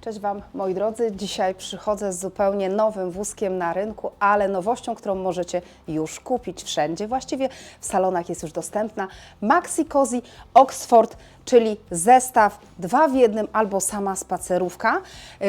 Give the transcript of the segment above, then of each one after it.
Cześć Wam, moi drodzy. Dzisiaj przychodzę z zupełnie nowym wózkiem na rynku, ale nowością, którą możecie już kupić wszędzie. Właściwie w salonach jest już dostępna. Maxi Cozy Oxford, czyli zestaw dwa w jednym albo sama spacerówka.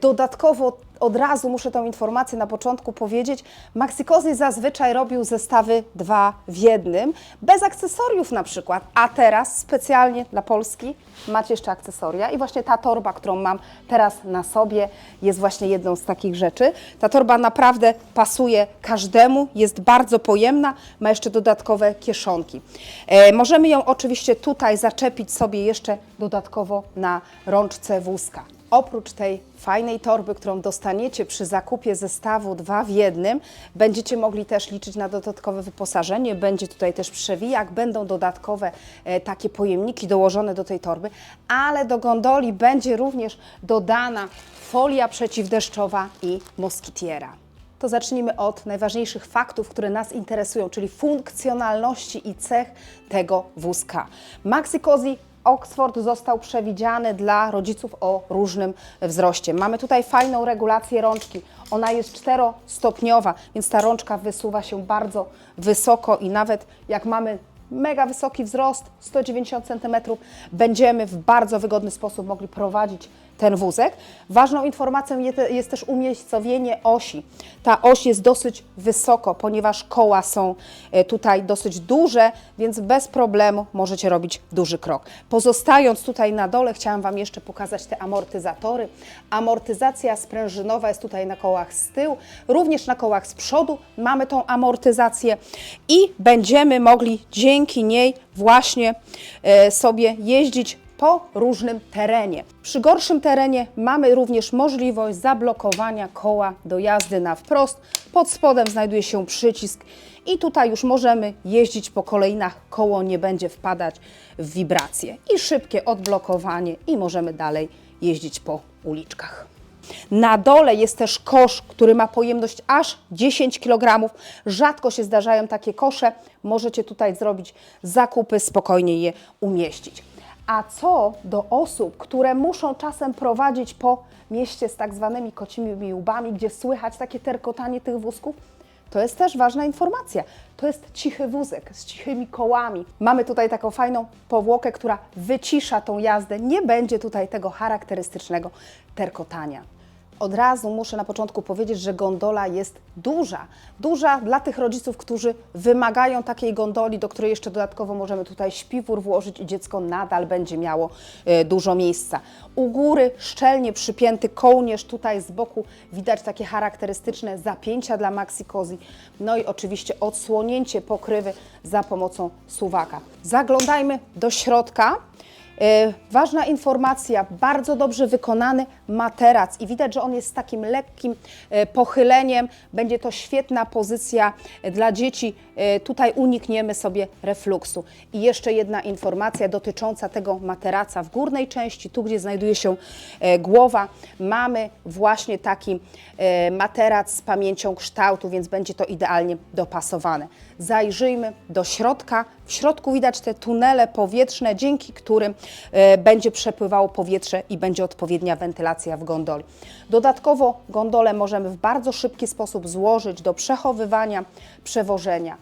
Dodatkowo od razu muszę tą informację na początku powiedzieć. Maxi Cozy zazwyczaj robił zestawy dwa w jednym, bez akcesoriów na przykład, a teraz specjalnie dla Polski macie jeszcze akcesoria i właśnie ta torba, którą mam teraz na sobie jest właśnie jedną z takich rzeczy. Ta torba naprawdę pasuje każdemu, jest bardzo pojemna, ma jeszcze dodatkowe kieszonki. E, możemy ją oczywiście tutaj zaczepić sobie jeszcze dodatkowo na rączce wózka. Oprócz tej fajnej torby, którą dostaniecie przy zakupie zestawu dwa w jednym, będziecie mogli też liczyć na dodatkowe wyposażenie. Będzie tutaj też przewijak, będą dodatkowe e, takie pojemniki dołożone do tej torby, ale do gondoli będzie również dodana folia przeciwdeszczowa i moskitiera. To zacznijmy od najważniejszych faktów, które nas interesują, czyli funkcjonalności i cech tego wózka. Maxi Cozy Oxford został przewidziany dla rodziców o różnym wzroście. Mamy tutaj fajną regulację rączki. Ona jest czterostopniowa, więc ta rączka wysuwa się bardzo wysoko i nawet jak mamy mega wysoki wzrost, 190 cm, będziemy w bardzo wygodny sposób mogli prowadzić ten wózek. Ważną informacją je- jest też umiejscowienie osi. Ta oś jest dosyć wysoko, ponieważ koła są e, tutaj dosyć duże, więc bez problemu możecie robić duży krok. Pozostając tutaj na dole, chciałam Wam jeszcze pokazać te amortyzatory. Amortyzacja sprężynowa jest tutaj na kołach z tyłu, również na kołach z przodu mamy tą amortyzację i będziemy mogli dzięki niej właśnie e, sobie jeździć po różnym terenie. Przy gorszym terenie mamy również możliwość zablokowania koła do jazdy na wprost. Pod spodem znajduje się przycisk i tutaj już możemy jeździć po kolejnach, koło nie będzie wpadać w wibracje. I szybkie odblokowanie i możemy dalej jeździć po uliczkach. Na dole jest też kosz, który ma pojemność aż 10 kg. Rzadko się zdarzają takie kosze. Możecie tutaj zrobić zakupy, spokojnie je umieścić. A co do osób, które muszą czasem prowadzić po mieście z tak zwanymi kocimi łbami, gdzie słychać takie terkotanie tych wózków, to jest też ważna informacja. To jest cichy wózek z cichymi kołami. Mamy tutaj taką fajną powłokę, która wycisza tą jazdę. Nie będzie tutaj tego charakterystycznego terkotania. Od razu muszę na początku powiedzieć, że gondola jest duża. Duża dla tych rodziców, którzy wymagają takiej gondoli, do której jeszcze dodatkowo możemy tutaj śpiwór włożyć i dziecko nadal będzie miało e, dużo miejsca. U góry szczelnie przypięty kołnierz, tutaj z boku widać takie charakterystyczne zapięcia dla Maxi Cozy. No i oczywiście odsłonięcie pokrywy za pomocą suwaka. Zaglądajmy do środka. E, Ważna informacja, bardzo dobrze wykonany materac i widać, że on jest z takim lekkim e, pochyleniem. Będzie to świetna pozycja dla dzieci. E, Tutaj unikniemy sobie refluksu. I jeszcze jedna informacja dotycząca tego materaca. W górnej części, tu gdzie znajduje się e, głowa, mamy właśnie taki e, materac z pamięcią kształtu, więc będzie to idealnie dopasowane. Zajrzyjmy do środka. W środku widać te tunele powietrzne, dzięki którym będzie przepływało powietrze i będzie odpowiednia wentylacja w gondoli. Dodatkowo gondolę możemy w bardzo szybki sposób złożyć do przechowywania, przewożenia.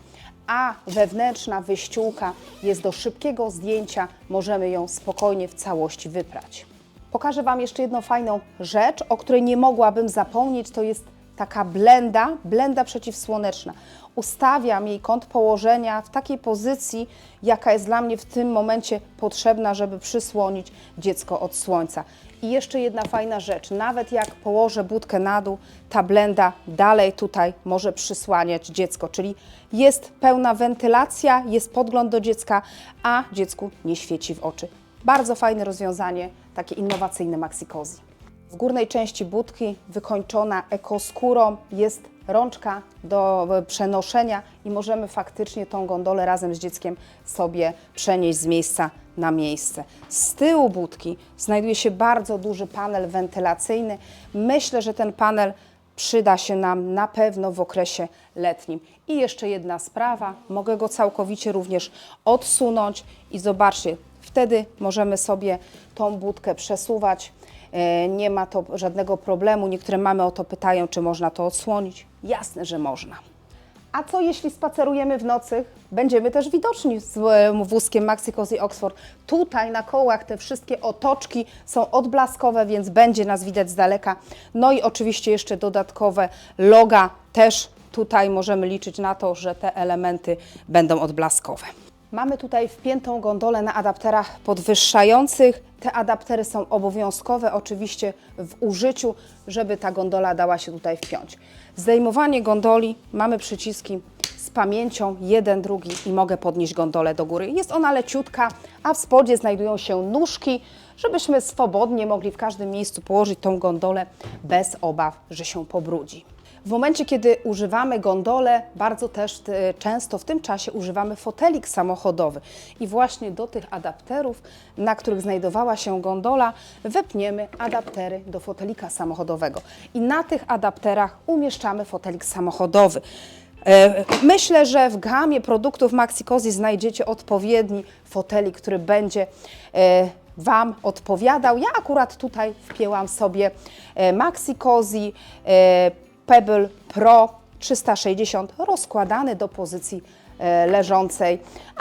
A wewnętrzna wyściółka jest do szybkiego zdjęcia, możemy ją spokojnie w całości wyprać. Pokażę Wam jeszcze jedną fajną rzecz, o której nie mogłabym zapomnieć. To jest taka blenda, blenda przeciwsłoneczna. Ustawiam jej kąt położenia w takiej pozycji, jaka jest dla mnie w tym momencie potrzebna, żeby przysłonić dziecko od słońca. I jeszcze jedna fajna rzecz, nawet jak położę budkę na dół, ta blenda dalej tutaj może przysłaniać dziecko, czyli jest pełna wentylacja, jest podgląd do dziecka, a dziecku nie świeci w oczy. Bardzo fajne rozwiązanie, takie innowacyjne Maxi Cozy. W górnej części budki wykończona ekoskórą jest rączka do e, przenoszenia i możemy faktycznie tą gondolę razem z dzieckiem sobie przenieść z miejsca na miejsce. Z tyłu budki znajduje się bardzo duży panel wentylacyjny. Myślę, że ten panel przyda się nam na pewno w okresie letnim. I jeszcze jedna sprawa, mogę go całkowicie również odsunąć i zobaczcie, Wtedy możemy sobie tą budkę przesuwać. E, Nie ma to żadnego problemu. Niektóre mamy o to pytają, czy można to odsłonić. Jasne, że można. A co jeśli spacerujemy w nocy? Będziemy też widoczni z e, wózkiem Maxi Cozy Oxford. Tutaj na kołach te wszystkie otoczki są odblaskowe, więc będzie nas widać z daleka. No i oczywiście jeszcze dodatkowe loga też tutaj możemy liczyć na to, że te elementy będą odblaskowe. Mamy tutaj wpiętą gondolę na adapterach podwyższających. Te adaptery są obowiązkowe oczywiście w użyciu, żeby ta gondola dała się tutaj wpiąć. Zdejmowanie gondoli, mamy przyciski z pamięcią, jeden, drugi i mogę podnieść gondolę do góry. Jest ona leciutka, a w spodzie znajdują się nóżki, żebyśmy swobodnie mogli w każdym miejscu położyć tą gondolę bez obaw, że się pobrudzi. W momencie, kiedy używamy gondolę, bardzo też e, często w tym czasie używamy fotelik samochodowy. I właśnie do tych adapterów, na których znajdowała się gondola, wepniemy adaptery do fotelika samochodowego. I na tych adapterach umieszczamy fotelik samochodowy. E, Myślę, że w gamie produktów MaxiCozy znajdziecie odpowiedni fotelik, który będzie e, Wam odpowiadał. Ja akurat tutaj wpięłam sobie MaxiCozy Pebble Pro 360 rozkładany do pozycji e, leżącej,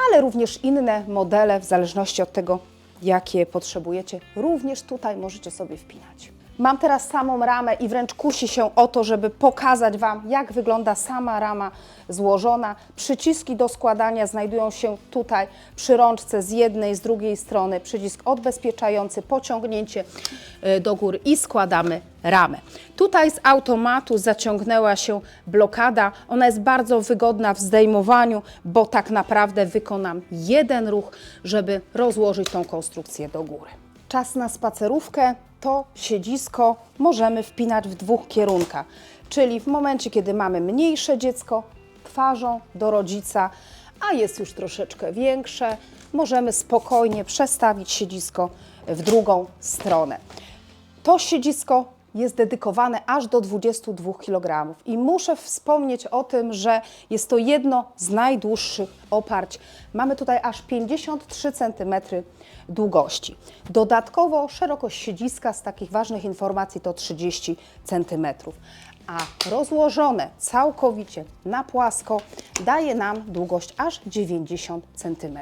ale również inne modele w zależności od tego, jakie potrzebujecie, również tutaj możecie sobie wpinać. Mam teraz samą ramę i wręcz kusi się o to, żeby pokazać Wam, jak wygląda sama rama złożona. Przyciski do składania znajdują się tutaj przy rączce z jednej, z drugiej strony. Przycisk odbezpieczający, pociągnięcie y, do góry i składamy ramę. Tutaj z automatu zaciągnęła się blokada. Ona jest bardzo wygodna w zdejmowaniu, bo tak naprawdę wykonam jeden ruch, żeby rozłożyć tą konstrukcję do góry. Czas na spacerówkę. To siedzisko możemy wpinać w dwóch kierunkach, czyli w momencie, kiedy mamy mniejsze dziecko twarzą do rodzica, a jest już troszeczkę większe, możemy spokojnie przestawić siedzisko w drugą stronę. To siedzisko jest dedykowane aż do 22 kg. I muszę wspomnieć o tym, że jest to jedno z najdłuższych oparć. Mamy tutaj aż 53 cm długości. Dodatkowo szerokość siedziska z takich ważnych informacji to 30 cm. A rozłożone całkowicie na płasko daje nam długość aż 90 cm.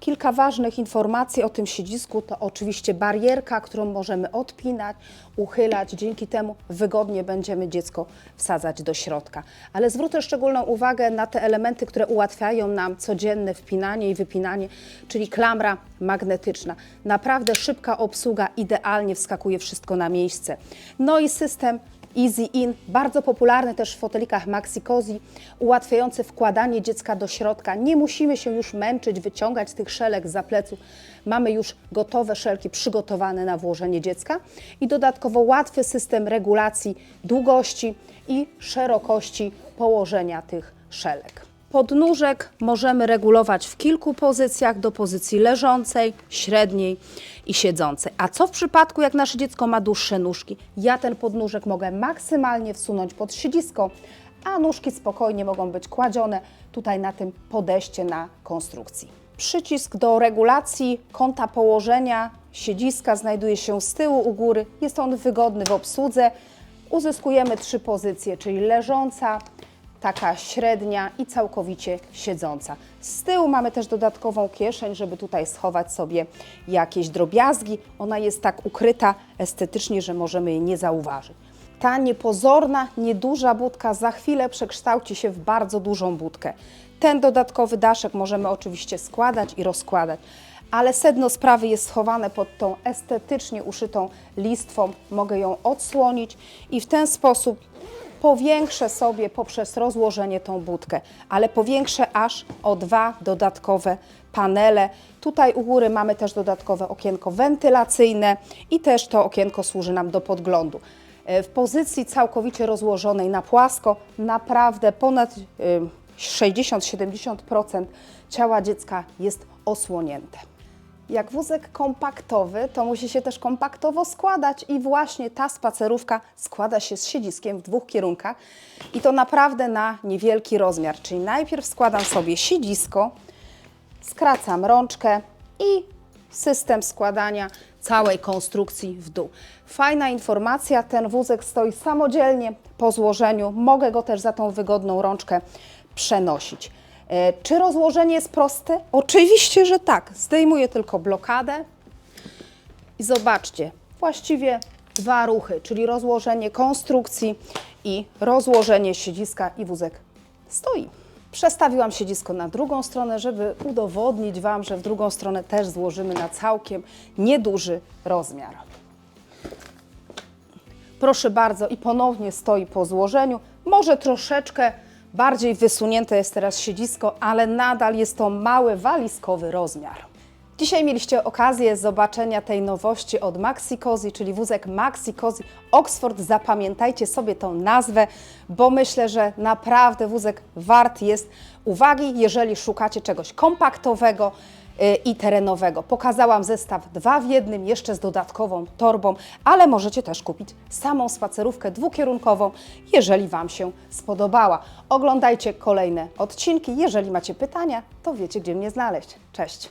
Kilka ważnych informacji o tym siedzisku to oczywiście barierka, którą możemy odpinać, uchylać. Dzięki temu wygodnie będziemy dziecko wsadzać do środka. Ale zwrócę szczególną uwagę na te elementy, które ułatwiają nam codzienne wpinanie i wypinanie, czyli klamra magnetyczna. Naprawdę szybka obsługa, idealnie wskakuje wszystko na miejsce. No i system Easy In, bardzo popularny też w fotelikach Maxi Cozy, ułatwiający wkładanie dziecka do środka. Nie musimy się już męczyć, wyciągać tych szelek za pleców. Mamy już gotowe szelki przygotowane na włożenie dziecka i dodatkowo łatwy system regulacji długości i szerokości położenia tych szelek. Podnóżek możemy regulować w kilku pozycjach do pozycji leżącej, średniej i siedzącej. A co w przypadku, jak nasze dziecko ma dłuższe nóżki? Ja ten podnóżek mogę maksymalnie wsunąć pod siedzisko, a nóżki spokojnie mogą być kładzione tutaj na tym podejście na konstrukcji. Przycisk do regulacji kąta położenia siedziska znajduje się z tyłu u góry. Jest on wygodny w obsłudze. Uzyskujemy trzy pozycje, czyli leżąca, taka średnia i całkowicie siedząca. Z tyłu mamy też dodatkową kieszeń, żeby tutaj schować sobie jakieś drobiazgi. Ona jest tak ukryta estetycznie, że możemy jej nie zauważyć. Ta niepozorna, nieduża budka za chwilę przekształci się w bardzo dużą budkę. Ten dodatkowy daszek możemy oczywiście składać i rozkładać, ale sedno sprawy jest schowane pod tą estetycznie uszytą listwą. Mogę ją odsłonić i w ten sposób powiększę sobie poprzez rozłożenie tą budkę, ale powiększę aż o dwa dodatkowe panele. Tutaj u góry mamy też dodatkowe okienko wentylacyjne i też to okienko służy nam do podglądu. E, W pozycji całkowicie rozłożonej na płasko naprawdę ponad y, 60-70% ciała dziecka jest osłonięte. Jak wózek kompaktowy, to musi się też kompaktowo składać i właśnie ta spacerówka składa się z siedziskiem w dwóch kierunkach i to naprawdę na niewielki rozmiar. Czyli najpierw składam sobie siedzisko, skracam rączkę i system składania całej konstrukcji w dół. Fajna informacja, ten wózek stoi samodzielnie po złożeniu. Mogę go też za tą wygodną rączkę przenosić. E, Czy rozłożenie jest proste? Oczywiście, że tak. Zdejmuję tylko blokadę i zobaczcie, właściwie dwa ruchy, czyli rozłożenie konstrukcji i rozłożenie siedziska i wózek stoi. Przestawiłam siedzisko na drugą stronę, żeby udowodnić Wam, że w drugą stronę też złożymy na całkiem nieduży rozmiar. Proszę bardzo, i ponownie stoi po złożeniu. Może troszeczkę bardziej wysunięte jest teraz siedzisko, ale nadal jest to mały walizkowy rozmiar. Dzisiaj mieliście okazję zobaczenia tej nowości od Maxi Cozy, czyli wózek Maxi Cozy Oxford. Zapamiętajcie sobie tą nazwę, bo myślę, że naprawdę wózek wart jest uwagi, jeżeli szukacie czegoś kompaktowego, i terenowego. Pokazałam zestaw dwa w jednym, jeszcze z dodatkową torbą, ale możecie też kupić samą spacerówkę dwukierunkową, jeżeli Wam się spodobała. Oglądajcie kolejne odcinki. Jeżeli macie pytania, to wiecie, gdzie mnie znaleźć. Cześć!